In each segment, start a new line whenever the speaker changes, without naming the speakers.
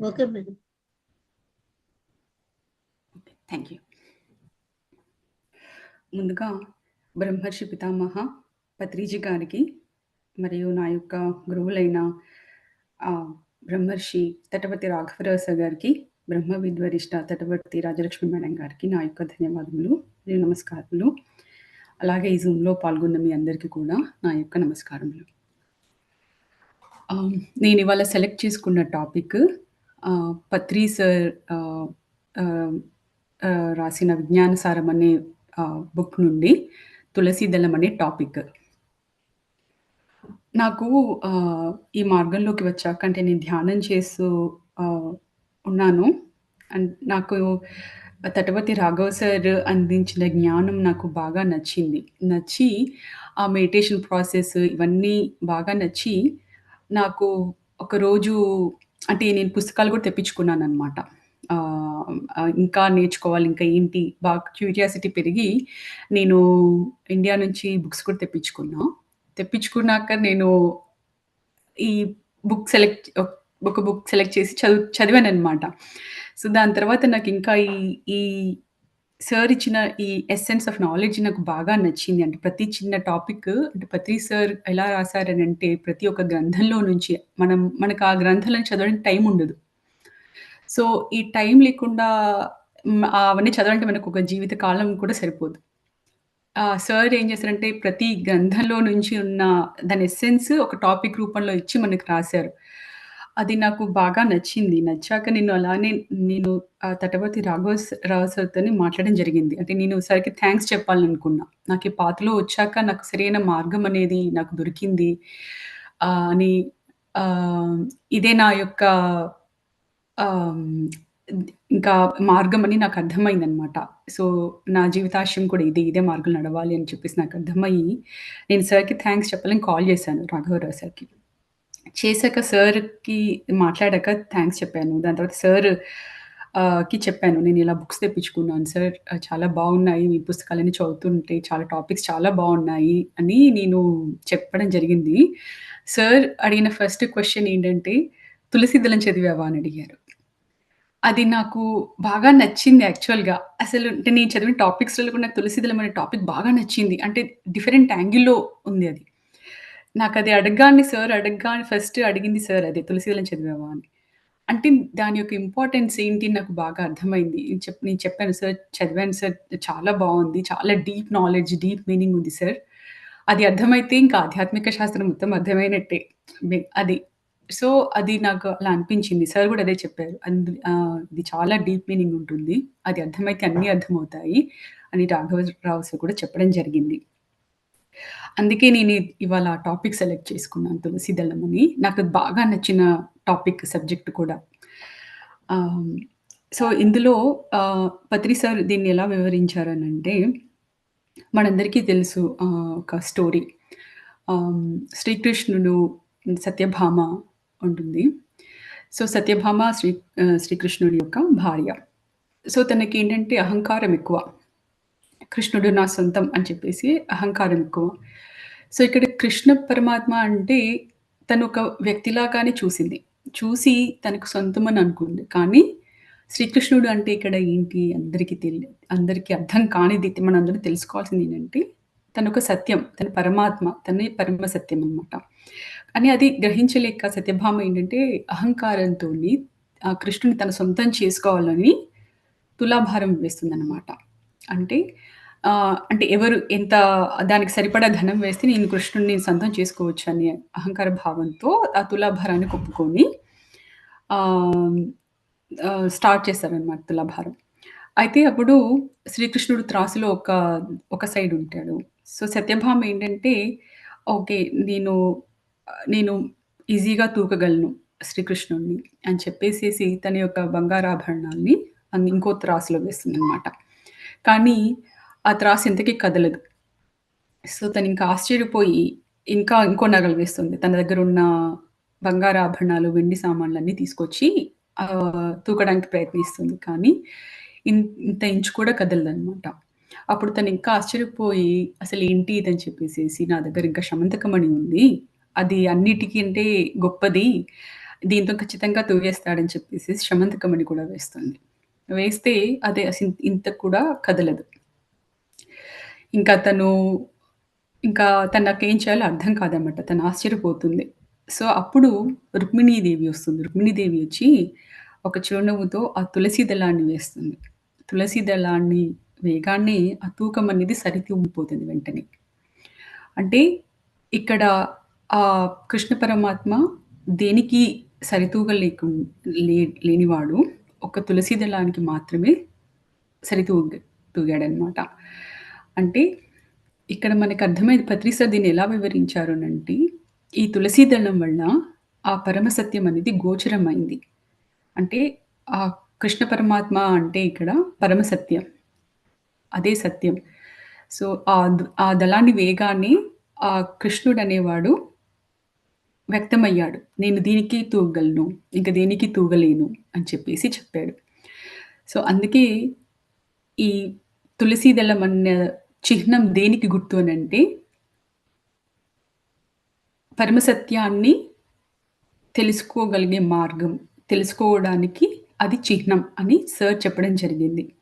Okay madam.
Okay. Thank you. ముందుగా బ్రహ్మర్షి పితామహ పత్రిజీ గారికి మరియు నా యొక్క గురువులైన బ్రహ్మర్షి తటపతి రాఘవరావు గారికి, బ్రహ్మ విద్వరిష్ట తటవర్తి రాజలక్ష్మి మేడం గారికి నా యొక్క ధన్యవాదములు మరియు నమస్కారములు. అలాగే ఈ జూమ్‌లో పాల్గొన్న మీ అందరికీ కూడా నా యొక్క నమస్కారములు. నేను ఇవాళ సెలెక్ట్ చేసుకున్న టాపిక్ పత్రి సార్ రాసిన 'విజ్ఞానసారం' అనే బుక్ నుండి 'తులసీ దళం' అనే టాపిక్. నాకు ఈ మార్గంలోకి వచ్చాక అంటే నేను ధ్యానం చేస్తూ ఉన్నాను. అండ్ నాకు తటవతి రాఘవ సార్ అందించిన జ్ఞానం నాకు బాగా నచ్చింది. నచ్చి ఆ మెడిటేషన్ ప్రాసెస్ ఇవన్నీ బాగా నచ్చి నాకు ఒకరోజు అంటే నేను పుస్తకాలు కూడా తెప్పించుకున్నాను అనమాట ఆహ్, ఇంకా నేర్చుకోవాలి ఇంకా ఏంటి బాగా క్యూరియాసిటీ పెరిగి నేను ఇండియా నుంచి బుక్స్ కూడా తెప్పించుకున్నా. తెప్పించుకున్నాక నేను ఈ బుక్ సెలెక్ట్ ఒక్ ఒక బుక్ సెలెక్ట్ చేసి చదువు చదివాననమాట. సో, దాని తర్వాత నాకింకా ఈ ఈ సార్ ఇచ్చిన ఈ ఎస్సెన్స్ ఆఫ్ నాలెడ్జ్ నాకు బాగా నచ్చింది. అంటే ప్రతి చిన్న టాపిక్ అంటే ప్రతి సార్ ఎలా రాశారని అంటే ప్రతి ఒక్క గ్రంథంలో నుంచి మనం మనకు ఆ గ్రంథాలను చదవడానికి టైం ఉండదు. సో, ఈ టైం లేకుండా అవన్నీ చదవాలంటే మనకు ఒక జీవిత కాలం కూడా సరిపోదు. సార్ ఏం చేశారంటే ప్రతి గ్రంథంలో నుంచి ఉన్న దాని ఎస్సెన్స్ ఒక టాపిక్ రూపంలో ఇచ్చి మనకు రాశారు అది నాకు బాగా నచ్చింది. నచ్చాక నేను అలానే నేను ఆహ్, తటవర్తి రాఘవ్ రావు సార్‌తోని మాట్లాడడం జరిగింది. అంటే నేను సార్‌కి థాంక్స్ చెప్పాలనుకున్నా. నాకు ఈ పాతలో వచ్చాక నాకు సరైన మార్గం అనేది నాకు దొరికింది. ఆహ్, అని ఆహ్, ఇదే నా యొక్క ఆహ్, ఇంకా మార్గం అని నాకు అర్థమైందనమాట. సో, నా జీవితాశయం కూడా ఇదే. ఇదే మార్గంలో నడవాలి అని చెప్పేసి నాకు అర్థమయ్యి, నేను సార్‌కి థాంక్స్ చెప్పాలని కాల్ చేశాను రాఘవరావు సార్‌కి. చేశాక సార్‌కి మాట్లాడాక థాంక్స్ చెప్పాను. దాని తర్వాత సార్ ఆహ్, కి చెప్పాను. నేను ఇలా బుక్స్ తెప్పించుకున్నాను సార్. ఆహ్, చాలా బాగున్నాయి. మీ పుస్తకాలన్నీ చదువుతుంటే చాలా టాపిక్స్ చాలా బాగున్నాయి అని నేను చెప్పడం జరిగింది. సార్ అడిగిన ఫస్ట్ క్వెషన్ ఏంటంటే, తులసి దళం చదివావా?" అని అడిగారు. అది నాకు బాగా నచ్చింది యాక్చువల్‌గా. అసలు అంటే నేను చదివిన టాపిక్స్‌లలో కూడా నాకు తులసీ దళం అనే టాపిక్ బాగా నచ్చింది. అంటే డిఫరెంట్ యాంగిల్‌లో ఉంది అది. నాకది అడగగానే సార్ అడగగానే ఫస్ట్ అడిగింది సార్ అది తులసిదళం చదివావా?" అని. అంటే దాని యొక్క ఇంపార్టెన్స్ ఏంటి నాకు బాగా అర్థమైంది. చెప్ నేను చెప్పాను సార్ చదివాను సార్. చాలా బాగుంది చాలా డీప్ నాలెడ్జ్, డీప్ మీనింగ్ ఉంది సార్. అది అర్థమైతే ఇంకా ఆధ్యాత్మిక శాస్త్రం మొత్తం అర్థమైనట్టే. అది. సో, అది నాకు అలా అనిపించింది. సార్ కూడా అదే చెప్పారు. అందు ఇది చాలా డీప్ మీనింగ్ ఉంటుంది. అది అర్థమైతే అన్నీ అర్థమవుతాయి అని రాఘవరావు సార్ కూడా చెప్పడం జరిగింది. అందుకే నేను ఇవాళ ఆ టాపిక్ సెలెక్ట్ చేసుకున్నాను తులసి దళం' అని. నాకు బాగా నచ్చిన టాపిక్ సబ్జెక్ట్ కూడా. సో, ఇందులో పత్రి సార్ దీన్ని ఎలా వివరించారనంటే, మనందరికీ తెలుసు ఒక స్టోరీ. శ్రీకృష్ణుడు, సత్యభామ ఉంటుంది. సో, సత్యభామ శ్రీ శ్రీకృష్ణుడి యొక్క భార్య. సో, తనకి ఏంటంటే అహంకారం ఎక్కువ. కృష్ణుడు నా సొంతం అని చెప్పేసి అహంకారం ఎక్కువ. సో, ఇక్కడ కృష్ణ పరమాత్మ అంటే తను ఒక వ్యక్తిలాగానే చూసింది. చూసి తనకు సొంతం అని అనుకుంది. కానీ శ్రీకృష్ణుడు అంటే ఇక్కడ ఏంటి అందరికీ తెలి అందరికీ అర్థం కానిది మనందరం తెలుసుకోవాల్సింది ఏంటంటే తనొక సత్యం. తన పరమాత్మ. తన పరమ సత్యం అనమాట కానీ అది గ్రహించలేక సత్యభామ ఏంటంటే అహంకారంతోని ఆ కృష్ణుని తన సొంతం చేసుకోవాలని తులాభారం వేస్తుందన్నమాట. అంటే అంటే ఎవరు ఎంత దానికి సరిపడా ధనం వేస్తే నేను కృష్ణుడిని సొంతం చేసుకోవచ్చు అనే అహంకార భావంతో ఆ తులాభారాన్ని ఒప్పుకొని ఆహ్, ఆహ్, స్టార్ట్ చేస్తారనమాట తులాభారం. అయితే అప్పుడు శ్రీకృష్ణుడు త్రాసులో ఒక ఒక సైడ్ ఉంటాడు. సో, సత్యభామ ఏంటంటే ఓకే. నేను ఆహ్, నేను ఈజీగా తూకగలను శ్రీకృష్ణుడిని అని చెప్పేసేసి తన యొక్క బంగారాభరణాల్ని అన్ ఇంకో త్రాసులో వేస్తుందనమాట. కానీ ఆ త్రాసు ఇంతకీ కదలదు. సో, తను ఇంకా ఆశ్చర్యపోయి ఇంకా ఇంకో నగలు వేస్తుంది. తన దగ్గర దగ్గరున్న బంగారాభరణాలు, వెండి సామాన్లన్నీ తీసుకొచ్చి తూకడానికి ప్రయత్నిస్తుంది. కానీ ఇన్ ఇంత ఇంచు కూడా కదలదనమాట. అప్పుడు తను ఇంకా ఆశ్చర్యపోయి అసలు ఏంటి ఇదని చెప్పేసేసి నా దగ్గర ఇంకా శమంతకమణి ఉంది. అది అన్నిటికంటే గొప్పది. దీంతో ఖచ్చితంగా తూగేస్తాడని చెప్పేసి శమంతకమణి కూడా వేస్తుంది. వేస్తే అదే అసిన్ ఇంత కూడా కదలదు. ఇంకా తను ఇంకా తనకేం చేయాలో అర్థం కాదనమాట. తను ఆశ్చర్యపోతుంది. సో, అప్పుడు రుక్మిణీదేవి వస్తుంది. రుక్మిణీదేవి వచ్చి ఒక చిరునవ్వుతో ఆ తులసి దళాన్ని వేస్తుంది. తులసి దళాన్ని వేగానే ఆ తూకం అనేది సరితూగిపోతుంది వెంటనే. అంటే ఇక్కడ ఆహ్, కృష్ణ పరమాత్మ దేనికి సరితూగలేకుం లే లేనివాడు ఒక తులసి దళానికి మాత్రమే సరితూగ్ తూగాడనమాట. అంటే ఇక్కడ మనకు అర్థమైంది పత్రిసార్ దీన్ని ఎలా వివరించారు అంటే ఈ తులసీ దళం వల్ల ఆ పరమ సత్యం అనేది గోచరమైంది. అంటే ఆ కృష్ణ పరమాత్మ అంటే ఇక్కడ పరమ సత్యం. అదే సత్యం. సో, ఆ ఆ దళాన్ని వేగాన్ని ఆ కృష్ణుడనేవాడు వ్యక్తమయ్యాడు. నేను దీనికి తూగలను ఇంక దేనికి తూగలేను అని చెప్పేసి చెప్పాడు. సో, అందుకే ఈ తులసీ దళం అన్న చిహ్నం దేనికి గుర్తు అనంటే పరమ సత్యాన్ని తెలుసుకోగలిగే మార్గం. తెలుసుకోవడానికి అది చిహ్నం అని సార్ చెప్పడం జరిగింది.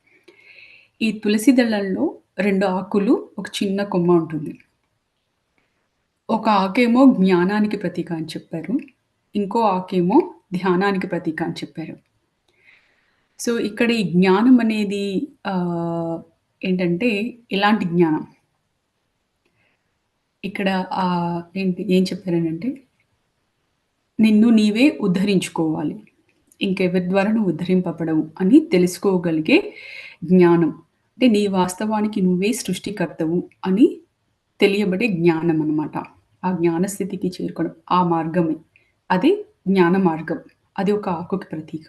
ఈ తులసి దళంలో రెండు ఆకులు, ఒక చిన్న కొమ్మ ఉంటుంది. ఒక ఆకేమో జ్ఞానానికి ప్రతీక అని చెప్పారు. ఇంకో ఆకేమో ధ్యానానికి ప్రతీక అని చెప్పారు. సో, ఇక్కడ ఈ జ్ఞానం అనేది ఏంటంటే ఇలాంటి జ్ఞానం? ఇక్కడ ఆహ్, ఏంటి ఏం చెప్పారనంటే నిన్ను నీవే ఉద్ధరించుకోవాలి. ఇంకెవరి ద్వారా నువ్వు ఉద్ధరింపబడవు అని తెలుసుకోగలిగే జ్ఞానం. అంటే నీ వాస్తవానికి నువ్వే సృష్టికర్తవు అని తెలియబడే జ్ఞానం అనమాట. ఆ జ్ఞాన స్థితికి చేరుకోవడం. ఆ మార్గమే. అది జ్ఞాన మార్గం. అది ఒక ఆకుకి ప్రతీక.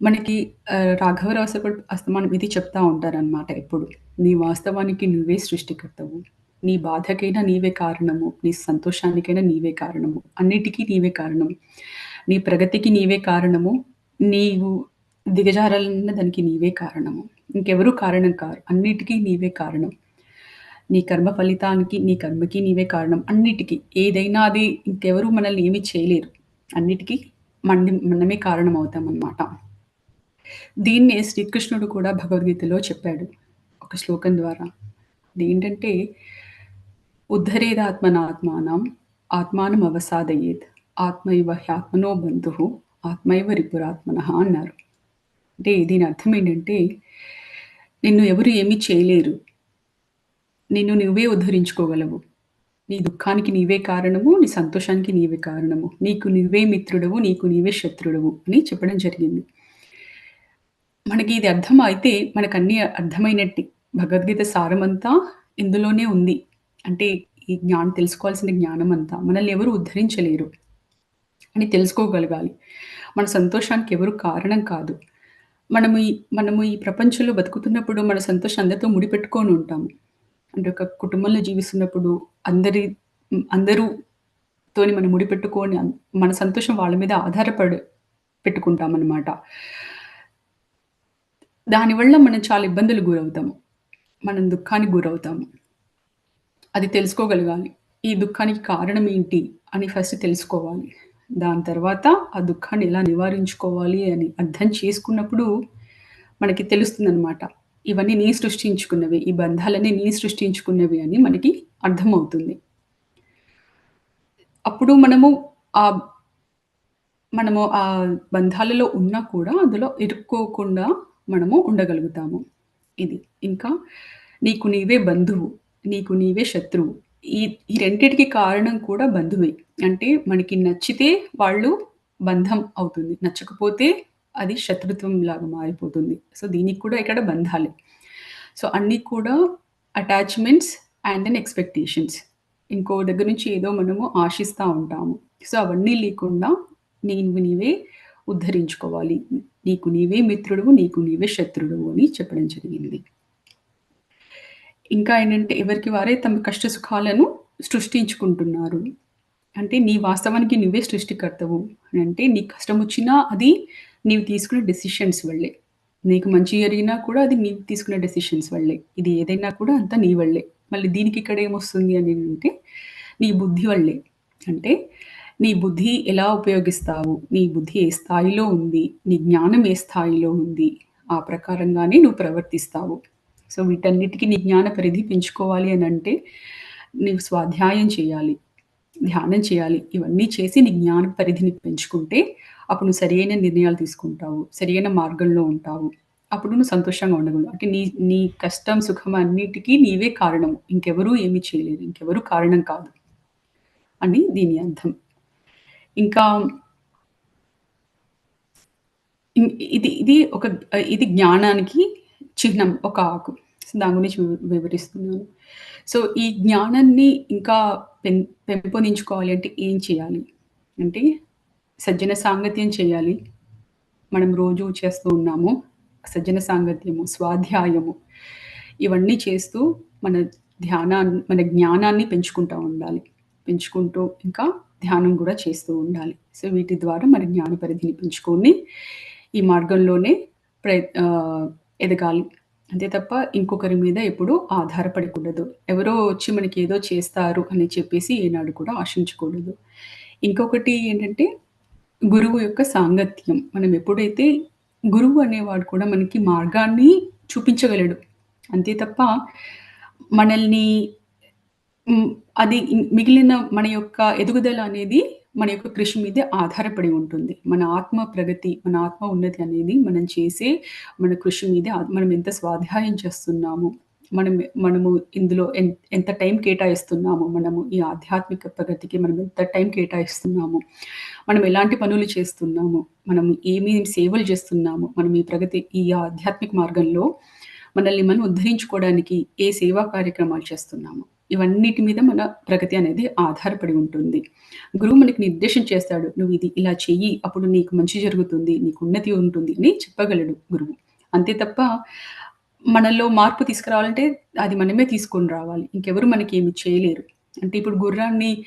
మనకి ఆహ్, రాఘవరావు సార్ కూడా అస్తమానం ఇది చెప్తా ఉంటారనమాట ఎప్పుడు. నీ వాస్తవానికి నువ్వే సృష్టికర్తవు. నీ బాధకైనా నీవే కారణము. నీ సంతోషానికైనా నీవే కారణము. అన్నిటికీ నీవే కారణం. నీ ప్రగతికి నీవే కారణము. నీవు దిగజారాలన్న దానికి నీవే కారణము. ఇంకెవరు కారణం కారు. అన్నిటికీ నీవే కారణం. నీ కర్మ ఫలితానికి, నీ కర్మకి నీవే కారణం. అన్నిటికీ. ఏదైనా అది ఇంకెవరు మనల్ని ఏమి చేయలేరు. అన్నిటికీ మన్ని మనమే కారణం అవుతామనమాట. దీన్నే శ్రీకృష్ణుడు కూడా భగవద్గీతలో చెప్పాడు. ఒక శ్లోకం ద్వారా. ఏంటంటే ఉద్ధరేదాత్మనాత్మానం ఆత్మానం అవసాదయేత్. ఆత్మైవ హ్యాత్మనో బంధువు ఆత్మైవ రిపురాత్మన అన్నారు. అంటే దీని అర్థం ఏంటంటే నిన్ను ఎవరు ఏమి చేయలేరు. నిన్ను నువ్వే ఉద్ధరించుకోగలవు. నీ దుఃఖానికి నీవే కారణము. నీ సంతోషానికి నీవే కారణము. నీకు నువ్వే మిత్రుడవు. నీకు నీవే శత్రుడవు అని చెప్పడం జరిగింది. మనకి ఇది అర్థం అయితే మనకన్నీ అర్థమైనట్టే. భగవద్గీత సారమంతా ఇందులోనే ఉంది. అంటే ఈ జ్ఞానం తెలుసుకోవాల్సిన జ్ఞానమంతా మనల్ని ఎవరు ఉద్ధరించలేరు. అని తెలుసుకోగలగాలి. మన సంతోషానికి ఎవరు కారణం కాదు. మనము ఈ మనము ఈ ప్రపంచంలో బతుకుతున్నప్పుడు మన సంతోషం అందరితో ముడిపెట్టుకొని ఉంటాము. అంటే ఒక కుటుంబంలో జీవిస్తున్నప్పుడు అందరి హ్మ్, అందరూ తోని మనం ముడిపెట్టుకొని అన్ మన సంతోషం వాళ్ళ మీద ఆధారపడి పెట్టుకుంటామనమాట. దానివల్ల మనం చాలా ఇబ్బందులు గురవుతాము. మనం దుఃఖానికి గురవుతాము. అది తెలుసుకోగలగాలి. ఈ దుఃఖానికి కారణం ఏంటి అని ఫస్ట్ తెలుసుకోవాలి. దాని తర్వాత ఆ దుఃఖాన్ని ఎలా నివారించుకోవాలి అని అర్థం చేసుకున్నప్పుడు మనకి తెలుస్తుందనమాట. ఇవన్నీ నేను సృష్టించుకున్నవే. ఈ బంధాలన్నీ నేను సృష్టించుకున్నవి అని మనకి అర్థమవుతుంది. అప్పుడు మనము ఆహ్ మనము ఆ బంధాలలో ఉన్నా కూడా అందులో ఇరుక్కోకుండా మనము ఉండగలుగుతాము. ఇది. ఇంకా నీకు నీవే బంధువు. నీకు నీవే శత్రువు. ఈ ఈ రెండింటికి కారణం కూడా బంధువే. అంటే మనకి నచ్చితే వాళ్ళు బంధం అవుతుంది. నచ్చకపోతే అది శత్రుత్వం లాగా మారిపోతుంది. సో, దీనికి కూడా ఇక్కడ బంధాలే. సో, అన్నీ కూడా అటాచ్‌మెంట్స్ అండ్ అన్ ఎక్స్‌పెక్టేషన్స్. ఇంకో దగ్గర నుంచి ఏదో మనము ఆశిస్తూ ఉంటాము. సో, అవన్నీ లేకుండా నీవు నీవే ఉద్ధరించుకోవాలి. నీకు నీవే మిత్రుడువు. నీకు నీవే శత్రుడువు అని చెప్పడం జరిగింది. ఇంకా ఏంటంటే ఎవరికి వారే తమ కష్ట సుఖాలను సృష్టించుకుంటున్నారు. అంటే నీ వాస్తవానికి నువ్వే సృష్టికర్తవు అని అంటే నీ కష్టం వచ్చినా అది నీవు తీసుకునే డెసిషన్స్ వల్లే. నీకు మంచి జరిగినా కూడా అది నీవు తీసుకునే డెసిషన్స్ వల్లే. ఇది ఏదైనా కూడా అంతా నీ వల్లే. మళ్ళీ దీనికి ఇక్కడ ఏమొస్తుంది అని అంటే నీ బుద్ధి వల్లే. అంటే నీ బుద్ధి ఎలా ఉపయోగిస్తావు? నీ బుద్ధి ఏ స్థాయిలో ఉంది? నీ జ్ఞానం ఏ స్థాయిలో ఉంది? ఆ ప్రకారంగానే నువ్వు ప్రవర్తిస్తావు. సో, వీటన్నిటికీ నీ జ్ఞాన పరిధి పెంచుకోవాలి అని అంటే నీవు స్వాధ్యాయం చేయాలి, ధ్యానం చేయాలి. ఇవన్నీ చేసి నీ జ్ఞాన పరిధిని పెంచుకుంటే, అప్పుడు నువ్వు సరియైన నిర్ణయాలు తీసుకుంటావు. సరియైన మార్గంలో ఉంటావు. అప్పుడు నువ్వు సంతోషంగా ఉండగలవు. అంటే నీ నీ కష్టం, సుఖం అన్నిటికీ నీవే కారణం. ఇంకెవరూ ఏమీ చేయలేరు. ఇంకెవరు కారణం కాదు. అని దీని అర్థం. ఇంకా ఇది ఇది ఒక ఇది జ్ఞానానికి చిహ్నం. ఒక ఆకు. దాని గురించి వివరిస్తున్నాను. సో, ఈ జ్ఞానాన్ని ఇంకా పెం పెంపొందించుకోవాలి అంటే ఏం చేయాలి? అంటే సజ్జన సాంగత్యం చేయాలి. మనం రోజు చేస్తూ ఉన్నాము. సజ్జన సాంగత్యము, స్వాధ్యాయము ఇవన్నీ చేస్తూ మన ధ్యానాన్ని మన జ్ఞానాన్ని పెంచుకుంటూ ఉండాలి. పెంచుకుంటూ ఇంకా ధ్యానం కూడా చేస్తూ ఉండాలి. సో, వీటి ద్వారా మరి జ్ఞాన పరిధిని పెంచుకొని, ఈ మార్గంలోనే ప్ర ఎదగాలి. అంతే తప్ప ఇంకొకరి మీద ఎప్పుడూ ఆధారపడకూడదు. ఎవరో వచ్చి మనకి ఏదో చేస్తారు అని చెప్పేసి ఏనాడు కూడా ఆశించకూడదు. ఇంకొకటి ఏంటంటే, గురువు యొక్క సాంగత్యం. మనం ఎప్పుడైతే గురువు అనేవాడు కూడా మనకి మార్గాన్ని చూపించగలడు. అంతే తప్ప మనల్ని హ్మ్. అది మిగిలిన మన యొక్క ఎదుగుదల అనేది మన యొక్క కృషి మీదే ఆధారపడి ఉంటుంది. మన ఆత్మ ప్రగతి, మన ఆత్మ ఉన్నతి అనేది మనం చేసే మన కృషి మీదే ఆద్ మనం ఎంత స్వాధ్యాయం చేస్తున్నాము, మనం మనము ఇందులో ఎన్ ఎంత టైం కేటాయిస్తున్నాము, మనము ఈ ఆధ్యాత్మిక ప్రగతికి మనం ఎంత టైం కేటాయిస్తున్నాము, మనం ఎలాంటి పనులు చేస్తున్నాము, మనం ఏమేమి సేవలు చేస్తున్నాము, మనం ఈ ప్రగతి ఈ ఆధ్యాత్మిక మార్గంలో మనల్ని మనం ఉద్ధరించుకోవడానికి ఏ సేవా కార్యక్రమాలు చేస్తున్నాము. ఇవన్నిటి మీద మన ప్రగతి అనేది ఆధారపడి ఉంటుంది. గురువు మనకి నిర్దేశం చేస్తాడు. "నువ్వు ఇది ఇలా చెయ్యి. అప్పుడు నీకు మంచి జరుగుతుంది. నీకు ఉన్నతి ఉంటుంది" అని చెప్పగలడు గురువు. అంతే తప్ప మనలో మార్పు తీసుకురావాలంటే అది మనమే తీసుకొని రావాలి. ఇంకెవరు ఏమి చేయలేరు. అంటే ఇప్పుడు గుర్రాన్ని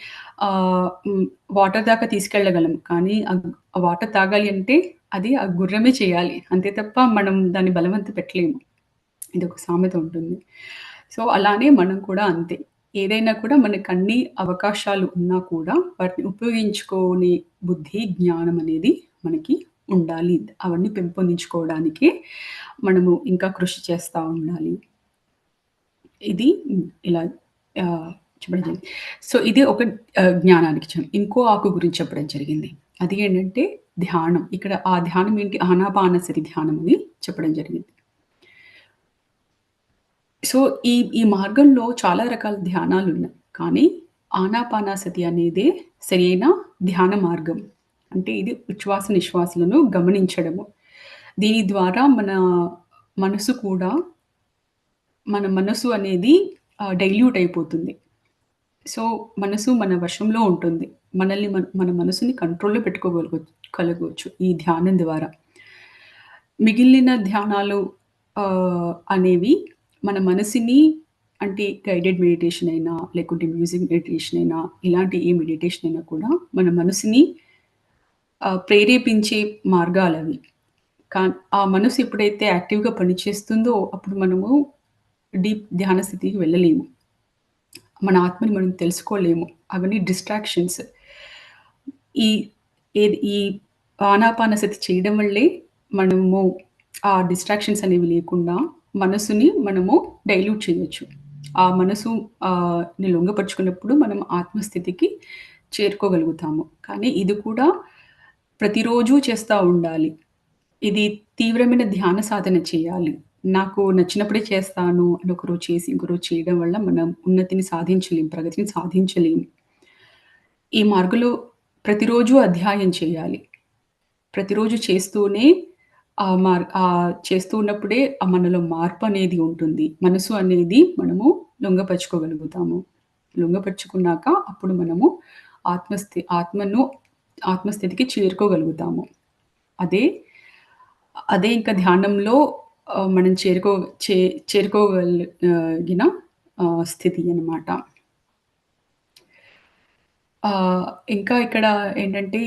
వాటర్ దాకా తీసుకెళ్ళగలం. కానీ ఆ వాటర్ తాగాలి అంటే అది ఆ గుర్రమే చేయాలి. అంతే తప్ప మనం దాన్ని బలవంత పెట్టలేము. ఇది ఒక సామెత ఉంటుంది. సో, అలానే మనం కూడా అంతే. ఏదైనా కూడా మనకన్ని అవకాశాలు ఉన్నా కూడా వాటిని ఉపయోగించుకోనే బుద్ధి, జ్ఞానం అనేది మనకి ఉండాలి. అవన్నీ పెంపొందించుకోవడానికే మనము ఇంకా కృషి చేస్తూ ఉండాలి. ఇది ఇలా చెప్పడం జరిగింది. సో, ఇది ఒక జ్ఞానానికి చి ఇంకో ఆకు గురించి చెప్పడం జరిగింది. అది ఏంటంటే ధ్యానం. ఇక్కడ ఆ ధ్యానం ఏంటి? ఆనాపానసరి ధ్యానం అని చెప్పడం జరిగింది. సో, ఈ ఈ మార్గంలో చాలా రకాల ధ్యానాలు ఉన్నాయి కానీ ఆనాపానాసతి అనేదే సరైన ధ్యాన మార్గం. అంటే ఇది ఉచ్ఛ్వాస, నిశ్వాసాలను గమనించడము. దీని ద్వారా మన మనసు కూడా మన మనసు అనేది డైల్యూట్ అయిపోతుంది. సో, మనసు మన వశంలో ఉంటుంది. మనల్ని మన మన మనసుని కంట్రోల్‌లో పెట్టుకోగలుగు కలగవచ్చు ఈ ధ్యానం ద్వారా. మిగిలిన ధ్యానాలు అనేవి మన మనసుని అంటే గైడెడ్ మెడిటేషన్ అయినా, లేకుంటే మ్యూజిక్ మెడిటేషన్ అయినా, ఇలాంటి ఏ మెడిటేషన్ అయినా కూడా మన మనసుని ప్రేరేపించే ప్రేరేపించే మార్గాలవి. కా ఆ మనసు ఎప్పుడైతే యాక్టివ్‌గా పనిచేస్తుందో అప్పుడు మనము డీప్ ధ్యాన స్థితికి వెళ్ళలేము. మన ఆత్మని మనం తెలుసుకోలేము. అవన్నీ డిస్ట్రాక్షన్స్. ఈ ఏది ఈ ఆనాపానసతి చేయడం వల్లే మనము ఆ డిస్ట్రాక్షన్స్ అనేవి లేకుండా మనసుని మనము డైల్యూట్ చేయొచ్చు. ఆ మనసు ని లొంగపరుచుకున్నప్పుడు మనం ఆత్మస్థితికి చేరుకోగలుగుతాము. కానీ ఇది కూడా ప్రతిరోజు చేస్తూ ఉండాలి. ఇది తీవ్రమైన ధ్యాన సాధన చేయాలి. నాకు నచ్చినప్పుడే చేస్తాను అని ఒకరోజు చేసి, ఇంకొకరోజు చేయడం వల్ల మనం ఉన్నతిని సాధించలేం. ప్రగతిని సాధించలేం. ఈ మార్గంలో ప్రతిరోజు అధ్యాయం చేయాలి. ప్రతిరోజు చేస్తూనే ఆ మార్ ఆ చేస్తూ ఉన్నప్పుడే ఆ మనలో మార్పనేది ఉంటుంది. మనసు అనేది మనము లొంగపరుచుకోగలుగుతాము. లొంగపరుచుకున్నాక అప్పుడు మనము ఆత్మస్థి ఆత్మను ఆత్మస్థితికి చేరుకోగలుగుతాము. అదే అదే ఇంకా ధ్యానంలో మనం చేరుకో చే చేరుకోగలిగిన స్థితి అన్నమాట. ఇంకా ఇక్కడ ఏంటంటే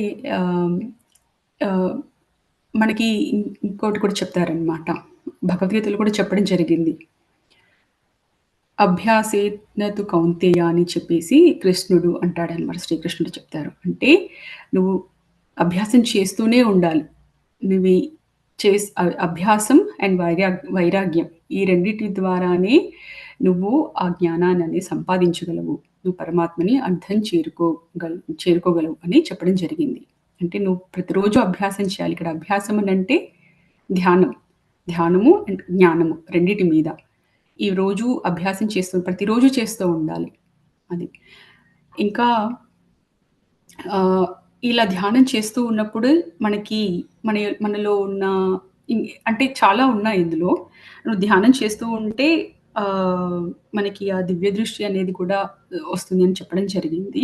మనకి ఇంకోటి కూడా చెప్తారనమాట. భగవద్గీతలో కూడా చెప్పడం జరిగింది. అభ్యాసేనతు కౌంతేయ అని చెప్పేసి కృష్ణుడు అంటాడనమాట. శ్రీకృష్ణుడు చెప్తారు. అంటే నువ్వు అభ్యాసం చేస్తూనే ఉండాలి. నువ్వు చే అభ్యాసం అండ్ వైరా వైరాగ్యం ఈ రెండింటి ద్వారానే నువ్వు ఆ జ్ఞానాన్ని సంపాదించగలవు. నువ్వు పరమాత్మని అర్థం చేరుకోగల చేరుకోగలవు అని చెప్పడం జరిగింది. అంటే నువ్వు ప్రతిరోజు అభ్యాసం చేయాలి. ఇక్కడ అభ్యాసం అంటే ధ్యానం. ధ్యానము అండ్ జ్ఞానము రెండిటి మీద. ఈ రోజు అభ్యాసం చేస్తూ ప్రతిరోజు చేస్తూ ఉండాలి. అది. ఇంకా ఇలా ధ్యానం చేస్తూ ఉన్నప్పుడు మనకి మన మనలో ఉన్న అంటే చాలా ఉన్నాయి ఇందులో. నువ్వు ధ్యానం చేస్తూ ఉంటే ఆహ్, మనకి ఆ దివ్య దృష్టి అనేది కూడా వస్తుంది అని చెప్పడం జరిగింది.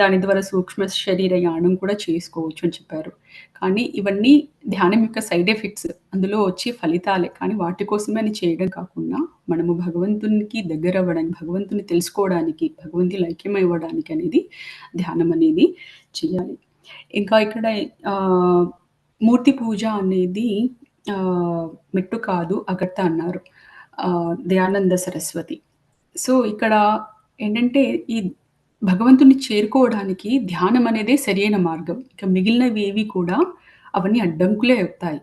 దాని ద్వారా సూక్ష్మ శరీర యానం కూడా చేసుకోవచ్చు అని చెప్పారు. కానీ ఇవన్నీ ధ్యానం యొక్క సైడ్ ఎఫెక్ట్స్. అందులో వచ్చే ఫలితాలే. కానీ వాటి కోసమే అని చేయడం కాకుండా మనము భగవంతునికి దగ్గరవ్వడానికి, భగవంతుని తెలుసుకోవడానికి, భగవంతునిలో ఐక్యమవ్వడానికి అనేది ధ్యానం అనేది చేయాలి. ఇంకా ఇక్కడ ఆహ్, మూర్తి పూజ అనేది ఆహ్, మెట్టు కాదు అగర్త అన్నారు. దయానంద సరస్వతి. సో, ఇక్కడ ఏంటంటే ఈ భగవంతుని చేరుకోవడానికి ధ్యానం అనేదే సరైన మార్గం. ఇక మిగిలినవి ఏవి కూడా అవన్నీ అడ్డంకులే అవుతాయి.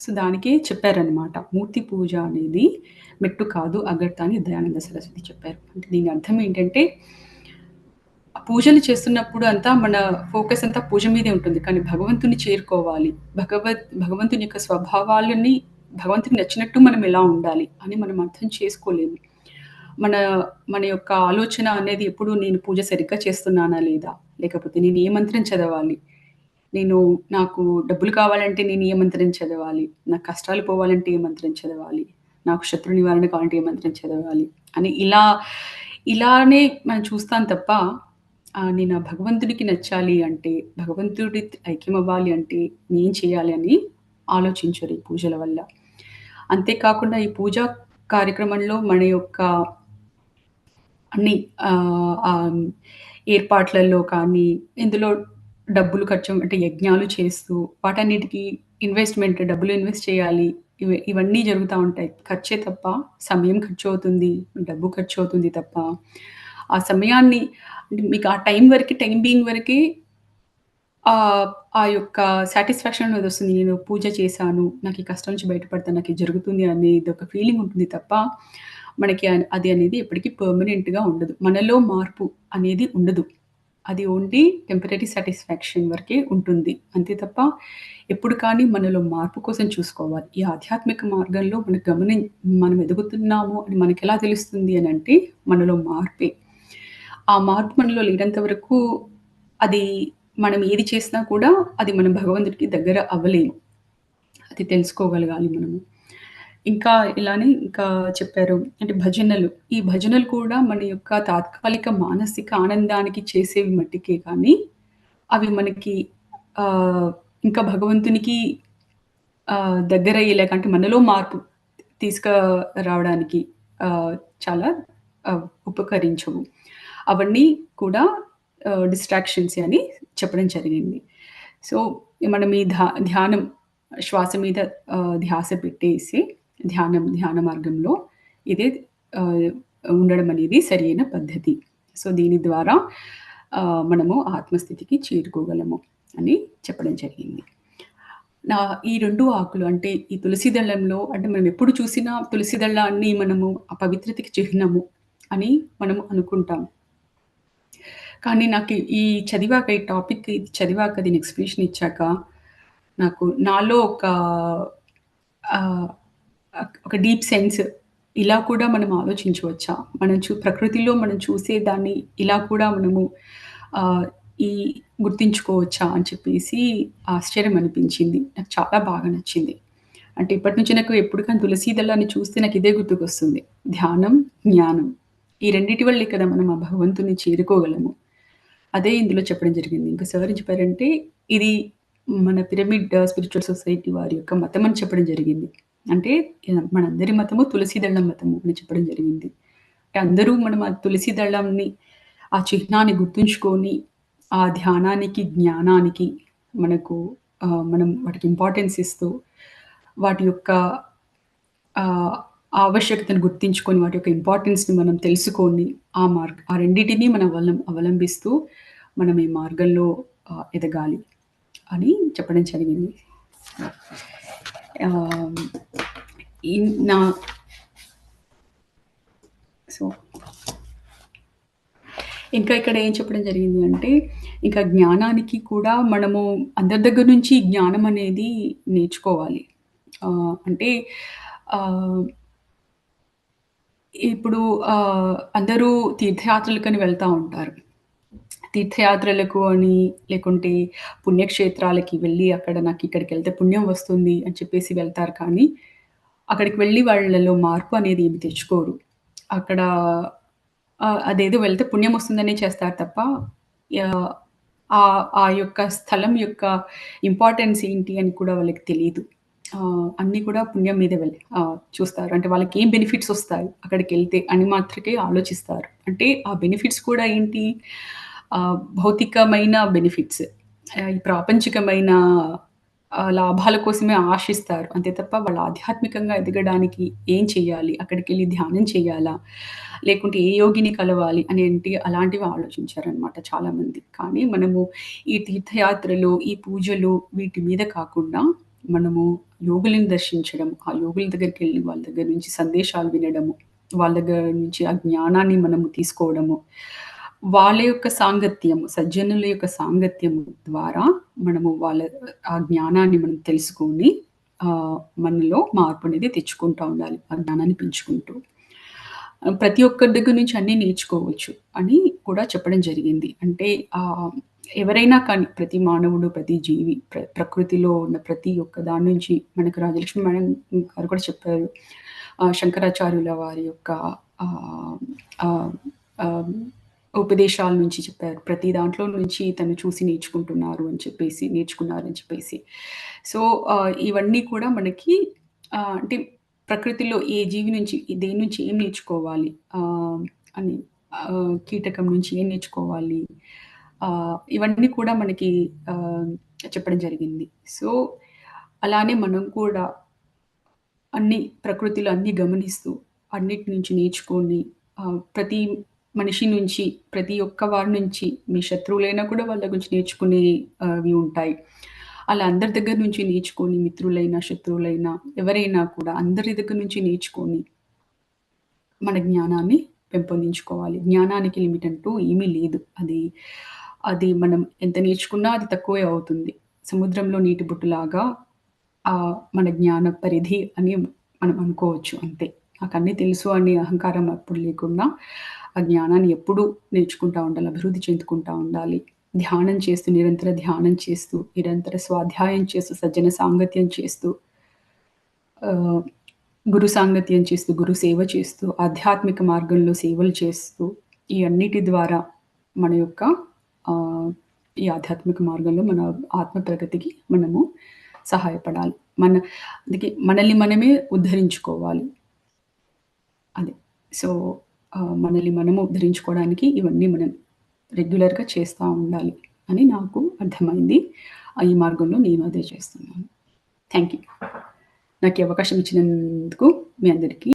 సో, దానికే చెప్పారనమాట. మూర్తి పూజ అనేది మెట్టు కాదు అగత్త అని దయానంద సరస్వతి చెప్పారు. అంటే దీని అర్థం ఏంటంటే పూజలు చేస్తున్నప్పుడు అంతా మన ఫోకస్ అంతా పూజ మీదే ఉంటుంది. కానీ భగవంతుని చేరుకోవాలి. భగవత్ భగవంతుని యొక్క స్వభావాలని భగవంతునికి నచ్చినట్టు మనం ఎలా ఉండాలి అని మనం అర్థం చేసుకోలేము. మన మన యొక్క ఆలోచన అనేది ఎప్పుడు నేను పూజ సరిగ్గా చేస్తున్నానా లేదా? లేకపోతే నేను ఏ మంత్రం చదవాలి? నేను నాకు డబ్బులు కావాలంటే నేను ఏ మంత్రం చదవాలి? నాకు కష్టాలు పోవాలంటే ఏ మంత్రం చదవాలి? నాకు శత్రు నివారణ కావాలంటే ఏ మంత్రం చదవాలి? అని ఇలా ఇలానే మనం చూస్తాను తప్ప నేను ఆ భగవంతుడికి నచ్చాలి అంటే, భగవంతుడి ఐక్యమవ్వాలి అంటే నేను చేయాలి అని ఆలోచించరు ఈ పూజల వల్ల. అంతేకాకుండా ఈ పూజా కార్యక్రమంలో మన యొక్క అన్ని ఏర్పాట్లలో కానీ, ఇందులో డబ్బులు ఖర్చు అంటే యజ్ఞాలు చేస్తూ వాటన్నిటికి ఇన్వెస్ట్‌మెంట్ డబ్బులు ఇన్వెస్ట్ చేయాలి. ఇవి ఇవన్నీ జరుగుతూ ఉంటాయి. ఖర్చే తప్ప సమయం ఖర్చవుతుంది. డబ్బు ఖర్చు అవుతుంది తప్ప, ఆ సమయాన్ని మీకు ఆ టైం వరకు టైం బీయింగ్ వరకి ఆహ్, ఆ యొక్క సాటిస్ఫాక్షన్ అనేదొస్తుంది. నేను పూజ చేశాను. నాకు ఈ కష్టం నుంచి బయటపడతాను. నాకు ఇది జరుగుతుంది అనేది ఒక ఫీలింగ్ ఉంటుంది తప్ప, మనకి అది అనేది ఎప్పటికీ పర్మనెంట్‌గా ఉండదు. మనలో మార్పు అనేది ఉండదు. అది ఓన్లీ టెంపరరీ సాటిస్ఫాక్షన్ వరకే ఉంటుంది. అంతే తప్ప ఎప్పుడు కానీ మనలో మార్పు కోసం చూసుకోవాలి. ఈ ఆధ్యాత్మిక మార్గంలో మనం గమని మనం ఎదుగుతున్నాము అని మనకెలా తెలుస్తుంది అనంటే మనలో మార్పే. ఆ మార్పు మనలో లేనంత వరకు అది మనం ఏది చేసినా కూడా అది మనం భగవంతుడికి దగ్గర అవ్వలేము. అది తెలుసుకోగలగాలి మనము. ఇంకా ఇలానే ఇంకా చెప్పారు. అంటే భజనలు. ఈ భజనలు కూడా మన యొక్క తాత్కాలిక మానసిక ఆనందానికి చేసేవి మట్టికే కానీ, అవి మనకి ఇంకా భగవంతునికి దగ్గర దగ్గరయ్యేలాగా అంటే మనలో మార్పు తీసుకురావడానికి చాలా ఉపకరించవు. అవన్నీ కూడా డిస్ట్రాక్షన్స్ అని చెప్పడం జరిగింది. సో, మనం ఈ ధ్యా ధ్యానం శ్వాస మీద ధ్యాస పెట్టేసి ధ్యానం ధ్యాన మార్గంలో ఇదే ఉండడం అనేది సరైన పద్ధతి. సో, దీని ద్వారా మనము ఆత్మస్థితికి చేరుకోగలము అని చెప్పడం జరిగింది. నా ఈ రెండు ఆకులు అంటే ఈ తులసి దళంలో అంటే మనం ఎప్పుడు చూసినా తులసి దళాన్ని మనము అపవిత్రతకి చిహ్నము అని మనము అనుకుంటాం. కానీ నాకు ఈ చదివాక ఈ టాపిక్ ఇది చదివాక దీని ఎక్స్ప్లెనేషన్ ఇచ్చాక, నాకు నాలో ఒక ఒక డీప్ సెన్స్ ఇలా కూడా మనం ఆలోచించవచ్చా? మనం చూ ప్రకృతిలో మనం చూసే దాన్ని ఇలా కూడా మనము ఈ గుర్తించుకోవచ్చా? అని చెప్పేసి ఆశ్చర్యం అనిపించింది. నాకు చాలా బాగా నచ్చింది. అంటే ఇప్పటి నుంచి నాకు ఎప్పుడు కానీ తులసీ దళాన్ని చూస్తే నాకు ఇదే గుర్తుకొస్తుంది. ధ్యానం, జ్ఞానం. ఈ రెండింటి వల్లే కదా మనం ఆ భగవంతుని చేరుకోగలము. అదే ఇందులో చెప్పడం జరిగింది. ఇంకా సార్ చెప్పారంటే, ఇది మన పిరమిడ్ స్పిరిచువల్ సొసైటీ వారి యొక్క మతం అని చెప్పడం జరిగింది. అంటే మనందరి మతము తులసి మతము అని చెప్పడం జరిగింది. అంటే అందరూ మనం ఆ తులసి దళంని, ఆ చిహ్నాన్ని గుర్తుంచుకొని, ఆ ధ్యానానికి, జ్ఞానానికి మనకు మనం వాటికి ఇంపార్టెన్స్ ఇస్తూ, వాటి యొక్క ఆవశ్యకతను గుర్తించుకొని వాటి యొక్క ఇంపార్టెన్స్‌ని మనం తెలుసుకొని ఆ మార్గ్ ఆ రెండింటినీ మనం అవలం అవలంబిస్తూ మనం ఈ మార్గంలో ఎదగాలి అని చెప్పడం జరిగింది. నా సో ఇంకా ఇక్కడ ఏం చెప్పడం జరిగింది అంటే, ఇంకా జ్ఞానానికి కూడా మనము అందరి దగ్గర నుంచి జ్ఞానం అనేది నేర్చుకోవాలి. అంటే ఇప్పుడు అందరూ తీర్థయాత్రలకని వెళ్తా ఉంటారు. తీర్థయాత్రలకు అని, లేకుంటే పుణ్యక్షేత్రాలకి వెళ్ళి అక్కడ నాకిక్కడికెళ్తే పుణ్యం వస్తుంది అని చెప్పేసి వెళ్తారు కానీ, అక్కడికి వెళ్ళి వాళ్ళలో మార్పు అనేది ఏమి తెచ్చుకోరు. అక్కడ ఆహ్, అదేదో వెళ్తే పుణ్యం వస్తుందనే చేస్తారు తప్ప, యాహ్, ఆ యొక్క స్థలం యొక్క ఇంపార్టెన్స్ ఏంటి అని కూడా వాళ్ళకి తెలీదు. అన్నీ కూడా పుణ్యం మీద వెళ్ళి చూస్తారు. అంటే వాళ్ళకేం బెనిఫిట్స్ వస్తాయి అక్కడికి వెళ్తే అని మాత్రకే ఆలోచిస్తారు. అంటే ఆ బెనిఫిట్స్ కూడా ఏంటి భౌతికమైన బెనిఫిట్స్. ఈ ప్రాపంచికమైన లాభాల కోసమే ఆశిస్తారు. అంతే తప్ప వాళ్ళు ఆధ్యాత్మికంగా ఎదగడానికి ఏం చేయాలి? అక్కడికెళ్ళి ధ్యానం చేయాలా? లేకుంటే ఏ యోగిని కలవాలి అనేంటి అలాంటివి ఆలోచించారనమాట చాలామంది. కానీ మనము ఈ తీర్థయాత్రలు, ఈ పూజలు వీటి మీద కాకుండా మనము యోగులను దర్శించడం, ఆ యోగుల దగ్గరికి వెళ్ళి వాళ్ళ దగ్గర నుంచి సందేశాలు వినడము, వాళ్ళ దగ్గర నుంచి ఆ జ్ఞానాన్ని మనము తీసుకోవడము, వాళ్ళ యొక్క సాంగత్యము, సజ్జనుల యొక్క సాంగత్యము ద్వారా మనము వాళ్ళ ఆ జ్ఞానాన్ని మనం తెలుసుకొని మనలో మార్పు అనేది తెచ్చుకుంటూ ఉండాలి. ఆ జ్ఞానాన్ని పెంచుకుంటూ. ప్రతి ఒక్కరి దగ్గర నుంచి అన్నీ నేర్చుకోవచ్చు అని కూడా చెప్పడం జరిగింది. అంటే ఎవరైనా కానీ ప్రతి మానవుడు, ప్రతి జీవి ప్ర ప్రకృతిలో ఉన్న ప్రతి ఒక్క దాని నుంచి మనకు రాజలక్ష్మి మేడం గారు కూడా చెప్పారు. శంకరాచార్యుల వారి యొక్క ఉపదేశాల నుంచి చెప్పారు. ప్రతి దాంట్లో నుంచి తను చూసి నేర్చుకుంటున్నారు అని చెప్పేసి, నేర్చుకున్నారని చెప్పేసి. సో, ఇవన్నీ కూడా మనకి అంటే ప్రకృతిలో ఏ జీవి నుంచి, దేని నుంచి ఏం నేర్చుకోవాలి ఆహ్, అని ఆహ్, కీటకం నుంచి ఏం నేర్చుకోవాలి ఆహ్, ఇవన్నీ కూడా మనకి ఆహ్, చెప్పడం జరిగింది. సో, అలానే మనం కూడా అన్ని ప్రకృతిలో అన్నీ గమనిస్తూ, అన్నిటి నుంచి నేర్చుకొని ఆహ్, ప్రతి మనిషి నుంచి, ప్రతి ఒక్క వారి నుంచి మీ శత్రువులైనా కూడా వాళ్ళ గురించి నేర్చుకునే అవి ఉంటాయి. అలా అందరి దగ్గర నుంచి నేర్చుకొని మిత్రులైనా, శత్రువులైనా ఎవరైనా కూడా అందరి దగ్గర నుంచి నేర్చుకొని మన జ్ఞానాన్ని పెంపొందించుకోవాలి. జ్ఞానానికి లిమిట్ అంటూ ఏమీ లేదు. అది, అది మనం ఎంత నేర్చుకున్నా అది తక్కువే అవుతుంది. సముద్రంలో నీటి బుట్టులాగా ఆ మన జ్ఞాన పరిధి అని మనం అనుకోవచ్చు అంతే. నాకు అన్ని తెలుసు అనే అహంకారం అప్పుడు లేకుండా, ఆ జ్ఞానాన్ని ఎప్పుడూ నేర్చుకుంటా ఉండాలి. అభివృద్ధి చెందుకుంటా ఉండాలి. ధ్యానం చేస్తూ, నిరంతర ధ్యానం చేస్తూ, నిరంతర స్వాధ్యాయం చేస్తూ, సజ్జన సాంగత్యం చేస్తూ గురు సాంగత్యం చేస్తూ, గురు సేవ చేస్తూ, ఆధ్యాత్మిక మార్గంలో సేవలు చేస్తూ, ఈ అన్నిటి ద్వారా మన యొక్క ఈ ఆధ్యాత్మిక మార్గంలో మన ఆత్మ ప్రగతికి మనము సహాయపడాలి. మన అందుకే మనల్ని మనమే ఉద్ధరించుకోవాలి. అదే. సో, మనల్ని మనము ఉద్ధరించుకోవడానికి ఇవన్నీ మనం రెగ్యులర్‌గా చేస్తూ ఉండాలి అని నాకు అర్థమైంది. ఈ మార్గంలో నేను అదే చేస్తున్నాను. Thank you. నాకు ఈ అవకాశం ఇచ్చినందుకు మీ అందరికీ